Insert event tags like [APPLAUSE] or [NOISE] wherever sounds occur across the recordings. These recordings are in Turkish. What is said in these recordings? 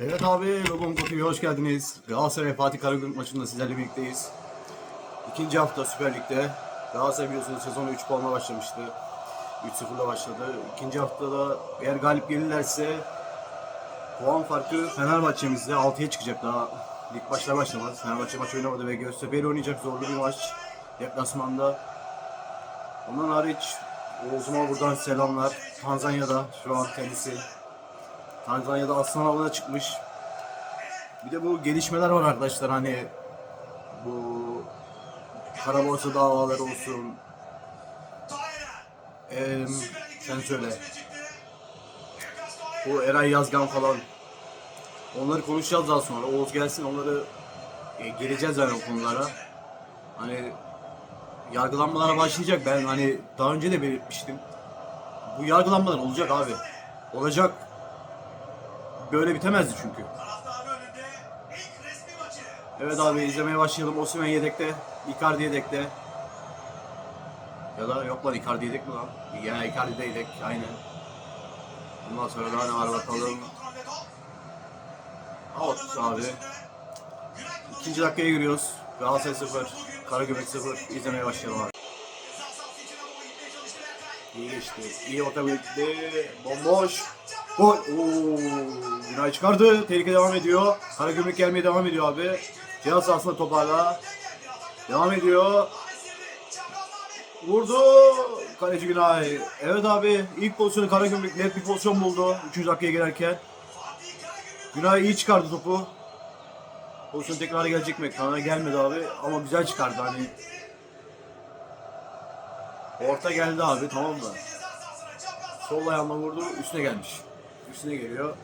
Evet abi, Logon Kutu'ya hoş geldiniz. Galatasaray Fatih Karagümrük maçında sizlerle birlikteyiz. İkinci hafta Süper Lig'de. Galatasaray biliyorsunuz sezonu 3 puanla başlamıştı. 3-0'la başladı. İkinci haftada eğer galip gelirlerse puan farkı Fenerbahçe'mizde 6'ya çıkacak daha. Lig başlar başlamaz. Fenerbahçe maç oynamadı ve Göztepe'yle oynayacak zorlu bir maç. Deplasmanda. Ondan hariç Oğuz'uma buradan selamlar. Tanzanya'da şu an kendisi. Tanzanya'da aslan avına çıkmış. Bir de bu gelişmeler var arkadaşlar hani bu kara borsa davaları olsun. Eee sen söyle. Bu Eray Yazgan falan. Onları konuşacağız daha sonra. Oğuz gelsin onları e, geleceğiz yani o konulara. Hani yargılanmalara başlayacak. Ben hani daha önce de belirtmiştim. Bu yargılanmalar olacak abi. Olacak. Böyle bitemezdi çünkü. Evet abi izlemeye başlayalım. Osimhen yedekte, Icardi yedekte. Ya da yok lan Icardi yedek mi lan? Ya Icardi de yedek aynen. Bundan sonra daha ne var bakalım. Out abi. İkinci dakikaya giriyoruz. Galatasaray 0, Karagümrük 0. İzlemeye başlayalım abi. İyi geçti. İyi orta birlikte. Bomboş. Gol. Oo, Günay çıkardı. Tehlike devam ediyor. Karagümrük gelmeye devam ediyor abi. Cihaz sahasında toparla. Devam ediyor. Vurdu. Kaleci Günay. Evet abi. ilk pozisyonu Karagümrük net bir pozisyon buldu. 3. dakikaya girerken. Günay iyi çıkardı topu. Pozisyon tekrar gelecek mi? Kanada gelmedi abi. Ama güzel çıkardı hani. Orta geldi abi tamam mı? Sol ayağımla vurdu üstüne gelmiş. Üstüne geliyor.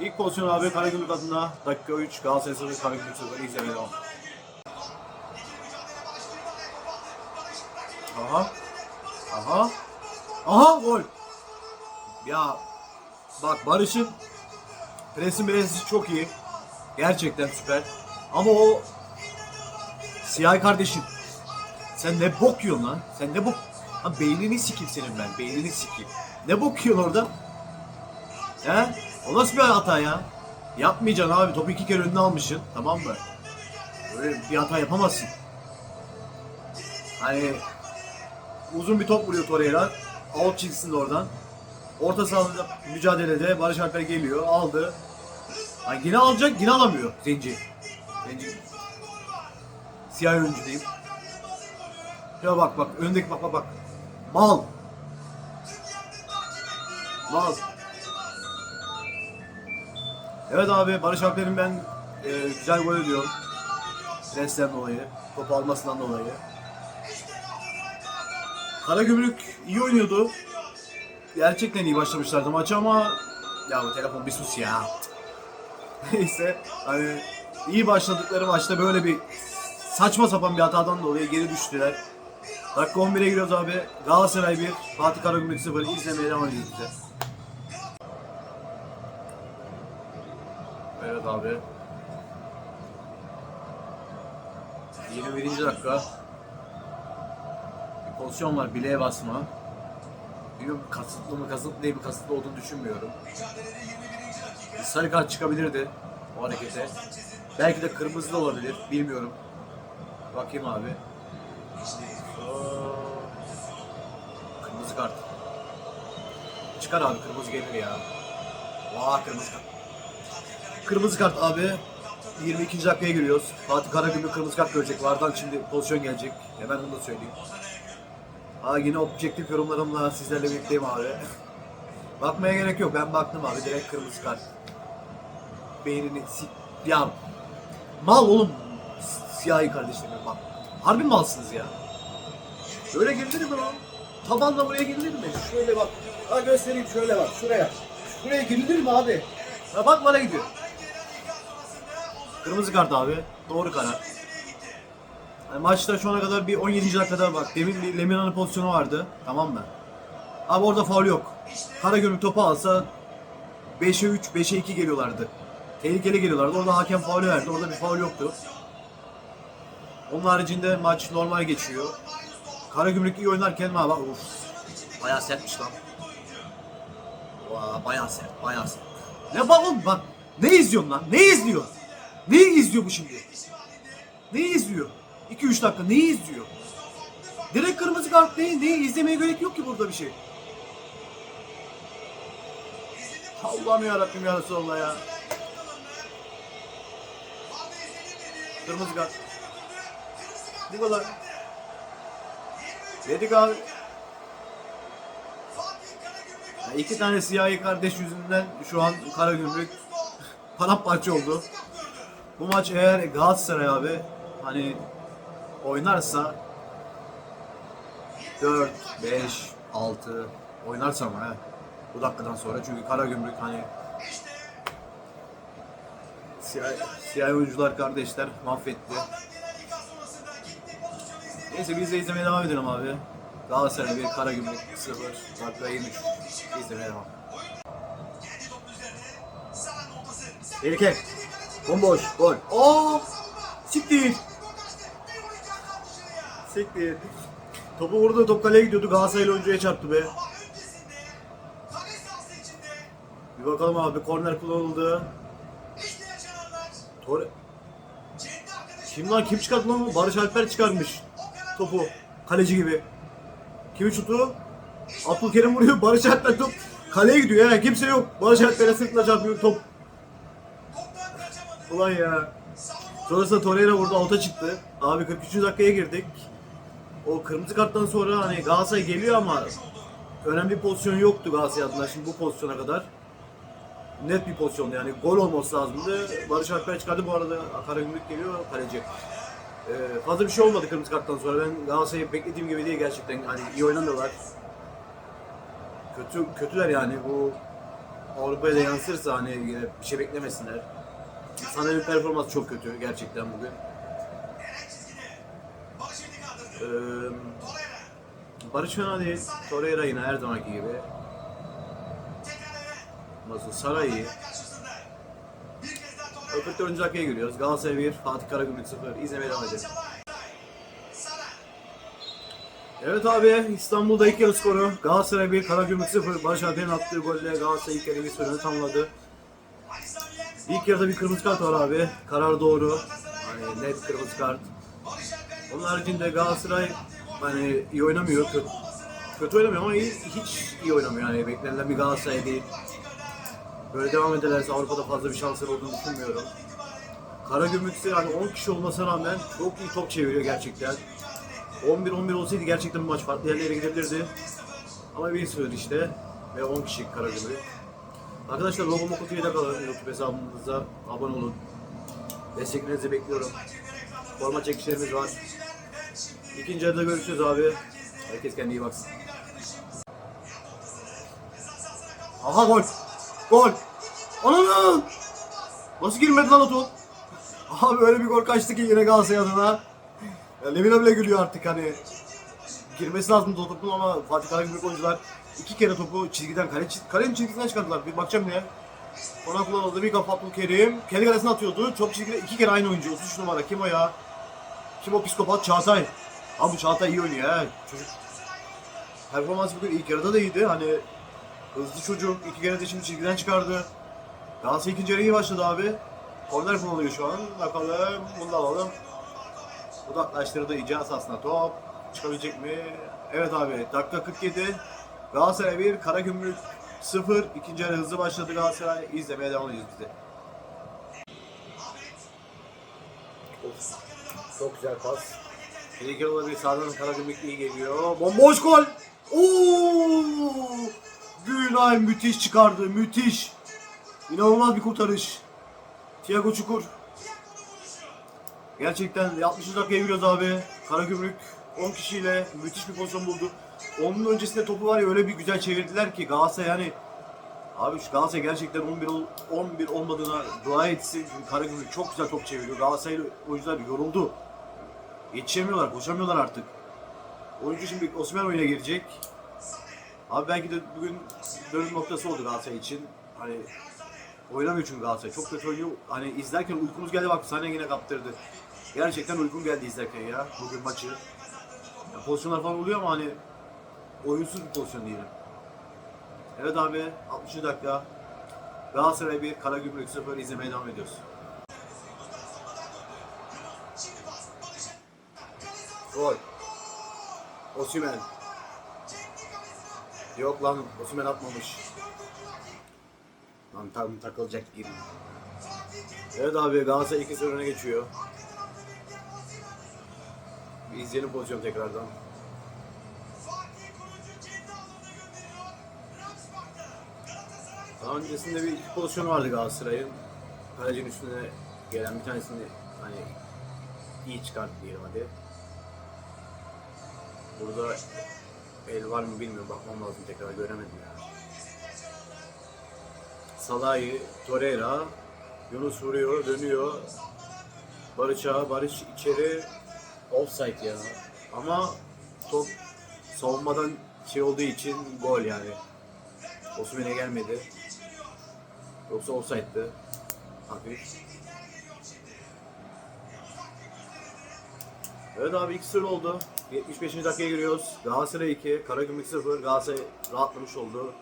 İlk pozisyon abi Karagümrük adına dakika 3 Galatasaray 0 Karagümrük 0 izlemeye devam. Aha. Aha. Aha gol. Ya bak Barış'ın presin presi çok iyi. Gerçekten süper. Ama o Siyah kardeşim sen ne bok yiyorsun lan? Sen ne bok... Ha beynini sikeyim senin ben. Beynini sikeyim. Ne bok yiyorsun orada? He? O nasıl bir hata ya? Yapmayacaksın abi. Topu iki kere önüne almışsın. Tamam mı? Böyle bir hata yapamazsın. Hani uzun bir top vuruyor Torreira. Out çizgisinde oradan. Orta sahada mücadelede Barış Alper geliyor. Aldı. Ha, yine alacak yine alamıyor Zenci. Zenci. Siyah oyuncu diyeyim. Ya bak bak öndeki bak bak bak. Mal. Mal. Evet abi Barış Alper'in ben e, güzel gol ediyorum. Presten dolayı, top almasından dolayı. Karagümrük iyi oynuyordu. Gerçekten iyi başlamışlardı maçı ama ya bu telefon bir sus ya. [LAUGHS] Neyse hani iyi başladıkları maçta böyle bir saçma sapan bir hatadan dolayı geri düştüler. Dakika 11'e giriyoruz abi. Galatasaray 1, Fatih Karagümrük 0. İzlemeye devam ediyoruz Evet abi. 21. dakika. Bir pozisyon var bileğe basma. Bilmiyorum kasıtlı mı kasıtlı değil mi kasıtlı olduğunu düşünmüyorum. Bir sarı kart çıkabilirdi o harekete. Belki de kırmızı da olabilir bilmiyorum. Bakayım abi. Kırmızı kart. Çıkar abi kırmızı gelir ya. Vaa kırmızı kart. Kırmızı kart abi. 22. dakikaya giriyoruz. Fatih Karagümrük kırmızı kart görecek. Vardan şimdi pozisyon gelecek. Hemen bunu da söyleyeyim. Aa yine objektif yorumlarımla sizlerle birlikteyim abi. [LAUGHS] Bakmaya gerek yok. Ben baktım abi. Direkt kırmızı kart. Beynini si... Ya mal oğlum. Siyahi kardeşlerim bak. Harbi malsınız ya. Böyle girilir mi lan? Tabanla buraya girilir mi? Şöyle bak. Ha göstereyim şöyle bak. Şuraya. Şuraya girilir mi abi? Ha bak bana gidiyor. Kırmızı kart abi. Doğru karar. Yani maçta şu ana kadar bir 17. dakikada bak. Demin bir Lemina'nın pozisyonu vardı. Tamam mı? Abi orada faul yok. Karagümrük topu alsa 5'e 3, 5'e 2 geliyorlardı. Tehlikeli geliyorlardı. Orada hakem faulü verdi. Orada bir faul yoktu. Onun haricinde maç normal geçiyor. Karagümrük iyi oynarken ha bak uf. Bayağı sertmiş lan. Vaa bayağı sert, bayağı sert. Ne bak oğlum bak. Ne izliyorsun lan? Ne izliyor? Neyi izliyor bu şimdi? Neyi izliyor? 2-3 dakika neyi izliyor? Direkt kırmızı kart neyi? Neyi izlemeye gerek yok ki burada bir şey. Allah'ım yarabbim ya Resulallah ya. Kırmızı kart. Bu kadar. Dedik abi. Ya iki tane siyahi kardeş yüzünden şu an Karagümrük [LAUGHS] paramparça oldu. Bu maç eğer Galatasaray abi hani oynarsa 4, 5, 6 oynarsa ama he. Bu dakikadan sonra çünkü Karagümrük hani siyah, siyah oyuncular kardeşler mahvetti. Neyse biz de izlemeye devam edelim abi. Galatasaray 1, Karagümrük 0, dakika 23. İzlemeye devam. Tehlike. Bomboş. Gol. Oo! Siktir. Siktir. Topu vurdu, top kaleye gidiyordu. Galatasaraylı oyuncuya çarptı be. Bir bakalım abi korner kullanıldı. Tor Kim lan kim çıkarttı lan bu? Barış Alper çıkarmış topu. Kaleci gibi. Kimi şutu? Abdülkerim vuruyor. Barış Alper top kaleye gidiyor ya. Kimse yok. Barış Alper'e sırtla çarpıyor top. Ulan ya. Sonrasında Torreira vurdu. Alta çıktı. Abi 43. dakikaya girdik. O kırmızı karttan sonra hani Galatasaray geliyor ama önemli bir pozisyon yoktu Galatasaray adına şimdi bu pozisyona kadar. Net bir pozisyondu yani gol olması lazımdı. Barış Alper çıkardı bu arada Karagümrük geliyor kaleci. Ee, fazla bir şey olmadı kırmızı karttan sonra. Ben Galatasaray'ı beklediğim gibi değil gerçekten. Hani iyi oynamıyorlar. Kötü kötüler yani bu Avrupa'ya da yansırsa hani bir şey beklemesinler. Sané'nin performans çok kötü gerçekten bugün. Ee, Barış fena değil. Torreira yine her zamanki gibi. Nasıl Saray'ı. 44. dakikaya giriyoruz. Galatasaray 1, Fatih Karagümrük 0. İzlemeye devam edelim. Evet abi İstanbul'da ilk yarı skoru. Galatasaray 1, Karagümrük 0. Barış Alper'in attığı golle Galatasaray ilk yarı bir süreni tamamladı. İlk yarıda bir kırmızı kart var abi. Karar doğru. Hani net kırmızı kart. Onun haricinde Galatasaray hani iyi oynamıyor. Kötü, kötü oynamıyor ama iyi, hiç iyi oynamıyor. Yani beklenilen bir Galatasaray değil. Böyle devam ederlerse Avrupa'da fazla bir şansları olduğunu düşünmüyorum. Karagümrük ise yani 10 kişi olmasına rağmen çok iyi top çeviriyor gerçekten. 11-11 olsaydı gerçekten bu maç farklı yerlere gidebilirdi. Ama bir sürü işte ve 10 kişi Karagümrük. Arkadaşlar Logo Moko TV'de kalın. YouTube hesabımıza abone olun. Desteklerinizi bekliyorum. Forma çekişlerimiz var. İkinci yarıda görüşürüz abi. Herkes kendine iyi baksın. Aha gol. Gol. Ananı. Nasıl girmedi lan o top? Abi öyle bir gol kaçtı ki yine Galatasaray adına. Ya Lemina bile gülüyor artık hani. Girmesi lazım o topun ama Fatih Karagümrük oyuncular iki kere topu çizgiden kale, kalenin çizgisinden çıkardılar. Bir bakacağım ne? Ona kullanıldı bir kafa Abdülkerim. Kendi kalesine atıyordu. Çok çizgide iki kere aynı oyuncu. 33 numara. Kim o ya? Kim o psikopat? Çağatay. Abi bu Çağatay iyi oynuyor ha. Çocuk. Performans bugün ilk yarıda da iyiydi. Hani hızlı çocuk. iki kere de şimdi çizgiden çıkardı. Galatasaray ikinci yarı iyi başladı abi. Korner kullanılıyor şu an. Bakalım. Bunu da alalım. Uzaklaştırdı icaz aslında top. Çıkabilecek mi? Evet abi. Dakika 47. Galatasaray 1, Karagümrük 0. İkinci yarı hızlı başladı Galatasaray. İzlemeye devam edeceğiz biz de. Of, Çok güzel pas. Yarıda bir sağdan Karagümrük iyi geliyor. Bomboş gol. Oo! Günay müthiş çıkardı. Müthiş. İnanılmaz bir kurtarış. Thiago Çukur. Gerçekten 60 dakikaya giriyoruz abi. Karagümrük 10 kişiyle müthiş bir pozisyon buldu. Onun öncesinde topu var ya öyle bir güzel çevirdiler ki Galatasaray yani Abi şu Galatasaray gerçekten 11 ol- 11 olmadığına dua etsin. Çünkü Karagümrük çok güzel top çeviriyor. Galatasaray oyuncular yoruldu. Yetişemiyorlar, koşamıyorlar artık. Oyuncu şimdi Osimhen oyuna girecek. Abi belki de bugün dönüm noktası oldu Galatasaray için. Hani oynamıyor çünkü Galatasaray. Çok kötü oynuyor. Hani izlerken uykumuz geldi bak sahne yine kaptırdı. Gerçekten uykum geldi izlerken ya bugün maçı. Pozisyonlar falan oluyor ama hani oyunsuz bir pozisyon diyelim. Evet abi 60 dakika. Galatasaray 1, Karagümrük 0 izlemeye devam ediyoruz. Gol. Osimhen. Yok lan Osimhen atmamış. Lan tam takılacak gibi. Evet abi Galatasaray 2 öne geçiyor. Bir izleyelim pozisyonu tekrardan. Daha öncesinde bir iki pozisyon vardı Galatasaray'ın. Kalecinin üstüne gelen bir tanesini hani iyi çıkarttı diyelim hadi. Burada el var mı bilmiyorum bakmam lazım tekrar göremedim ya. Salahi, Torreira, Yunus vuruyor, dönüyor. Barış Ağa, Barış içeri offside ya. Ama top savunmadan şey olduğu için gol yani. Osimhen'e gelmedi. Yoksa offside'dı. Hafif. Evet abi 2-0 oldu. 75. dakikaya giriyoruz. Galatasaray 2, Karagümrük 0. Galatasaray rahatlamış oldu.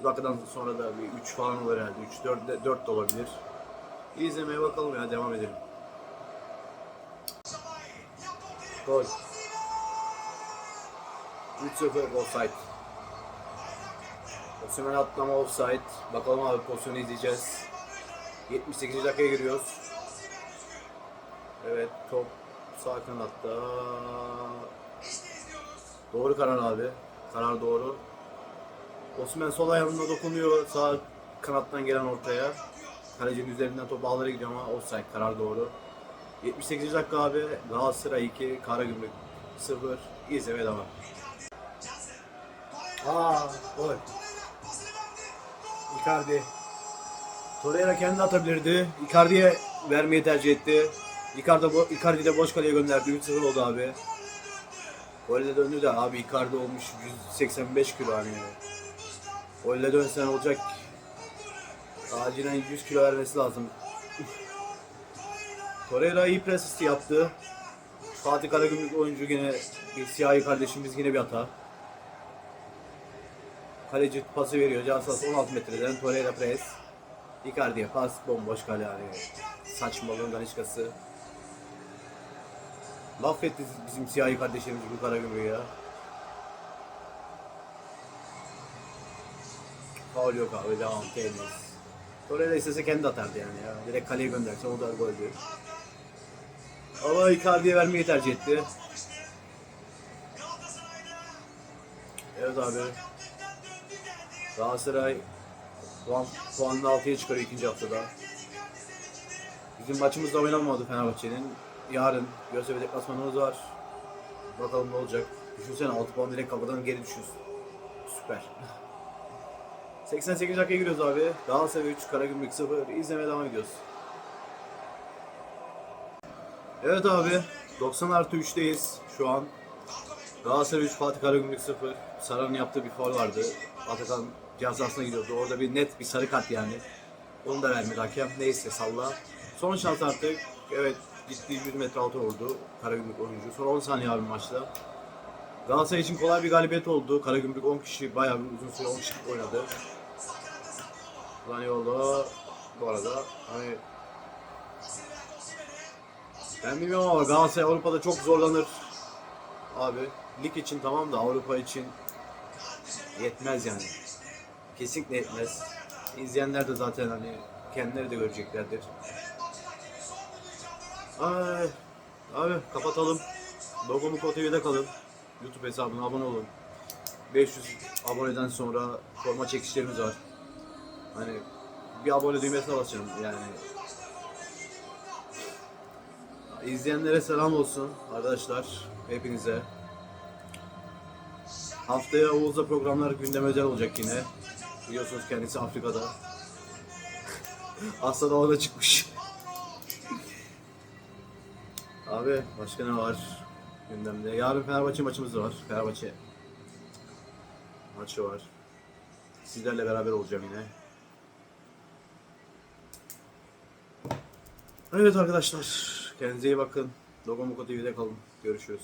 Bu dakikadan sonra da bir 3 falan olur herhalde. 3 4 de, 4 de olabilir. İzlemeye bakalım ya devam edelim. Gol. 3-0 offside. Osimhen atlama offside. Bakalım abi pozisyonu izleyeceğiz. 78. dakikaya giriyoruz. Evet top sağ kanatta. Doğru karar abi. Karar doğru. Osimhen sol ayağına dokunuyor sağ kanattan gelen ortaya. Kalecinin üzerinden top ağlara gidiyor ama offside karar doğru. 78. dakika abi Galatasaray 2, Karagümrük 0. İzlemeye devam. Aa, gol. Icardi. Torreira kendi atabilirdi. Icardi'ye vermeyi tercih etti. Icardi, Icardi de boş kaleye gönderdi. 3-0 oldu abi. Golle döndü de abi Icardi olmuş 185 kilo hani. Golle dönsen olacak. Acilen 100 kilo vermesi lazım. Torreira iyi presisti yaptı. Fatih Karagümrük oyuncu yine bir siyahi kardeşimiz yine bir hata. Kaleci pası veriyor. Cansas 16 metreden Torreira pres. Icardi'ye pas bomboş kale yani. Saçmalığın daniskası. Laf etti bizim siyahi kardeşlerimiz bu Karagümrük'ü ya. Faul yok abi devam temiz. Torreira istese kendi atardı yani ya. Direkt kaleye gönderse o da goldü. Ama Icardi'ye vermeyi tercih etti. Evet abi. Galatasaray puan, puanını 6'ya çıkarıyor ikinci haftada. Bizim maçımız da oynanmadı Fenerbahçe'nin. Yarın Göztepe deplasmanımız var. Bakalım ne olacak. Düşünsene 6 puan direkt kapıdan geri düşüyorsun. Süper. [LAUGHS] 88 dakikaya giriyoruz abi. Galatasaray 3, Karagümrük 0. İzlemeye devam ediyoruz. Evet abi. 90 artı 3'teyiz şu an. Galatasaray 3, Fatih Karagümrük 0. Saran'ın yaptığı bir faul vardı. Atakan cezasına gidiyordu. Orada bir net bir sarı kart yani. Onu da vermedi hakem. Neyse salla. Son şans artık. Evet gitti 100 metre altı vurdu Karagümrük oyuncu. Son 10 saniye abi maçta. Galatasaray için kolay bir galibiyet oldu. Karagümrük 10 kişi bayağı bir uzun süre 10 kişi oynadı. Zaniolo bu arada hani ben bilmiyorum ama Galatasaray Avrupa'da çok zorlanır. Abi lig için tamam da Avrupa için yetmez yani. Kesinlikle yetmez. İzleyenler de zaten hani kendileri de göreceklerdir. Ay, abi kapatalım. Logomuko TV'de kalın. YouTube hesabına abone olun. 500 aboneden sonra forma çekişlerimiz var. Hani bir abone düğmesine basacağım yani. İzleyenlere selam olsun arkadaşlar hepinize. Haftaya Oğuz'da programlar gündem özel olacak yine. Biliyorsunuz kendisi Afrika'da. [LAUGHS] Aslan orada çıkmış. [LAUGHS] Abi başka ne var gündemde? Yarın Fenerbahçe maçımız var. Fenerbahçe maçı var. Sizlerle beraber olacağım yine. Evet arkadaşlar. Kendinize iyi bakın. Logomuko TV'de kalın. Görüşürüz.